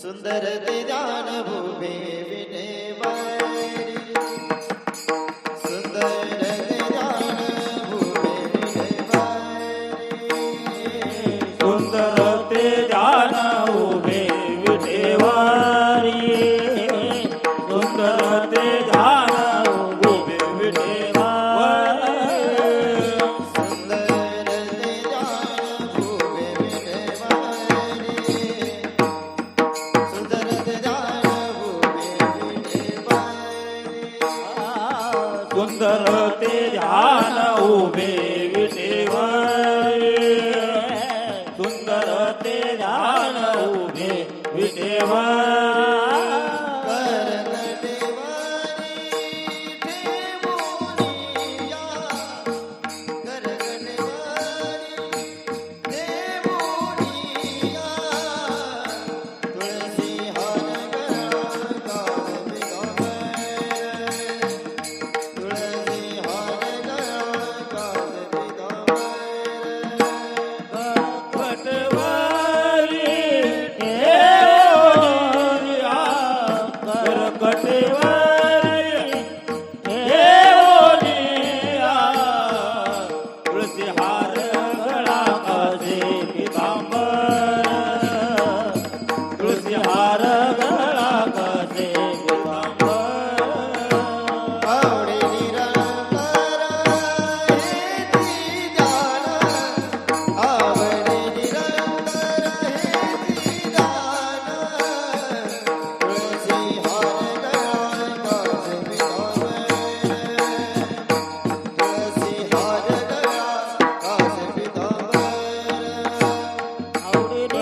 सुंदर ते ज्ञान भूमि विने वारी કરતે ધ્યાન ઉભે વિટેવર સુંદર તે ધ્યાન ઉભે વિટેવર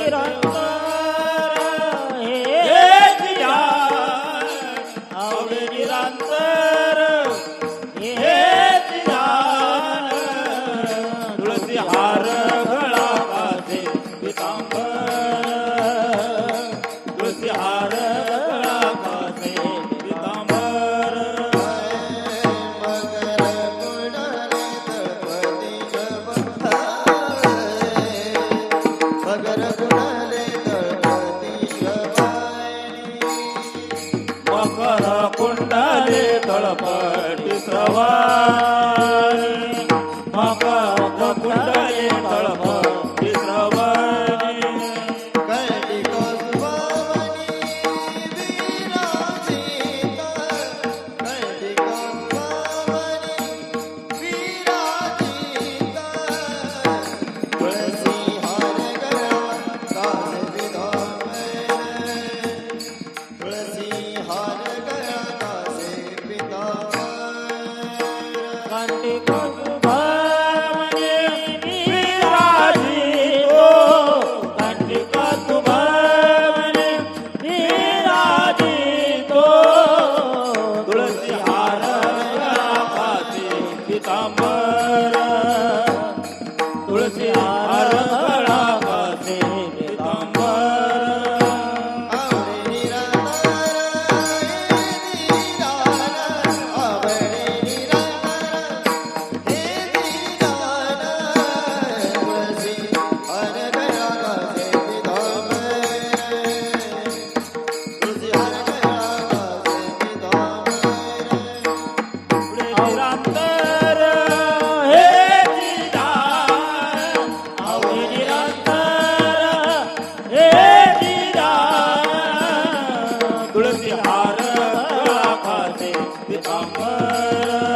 तेरा तळपट सवा Rama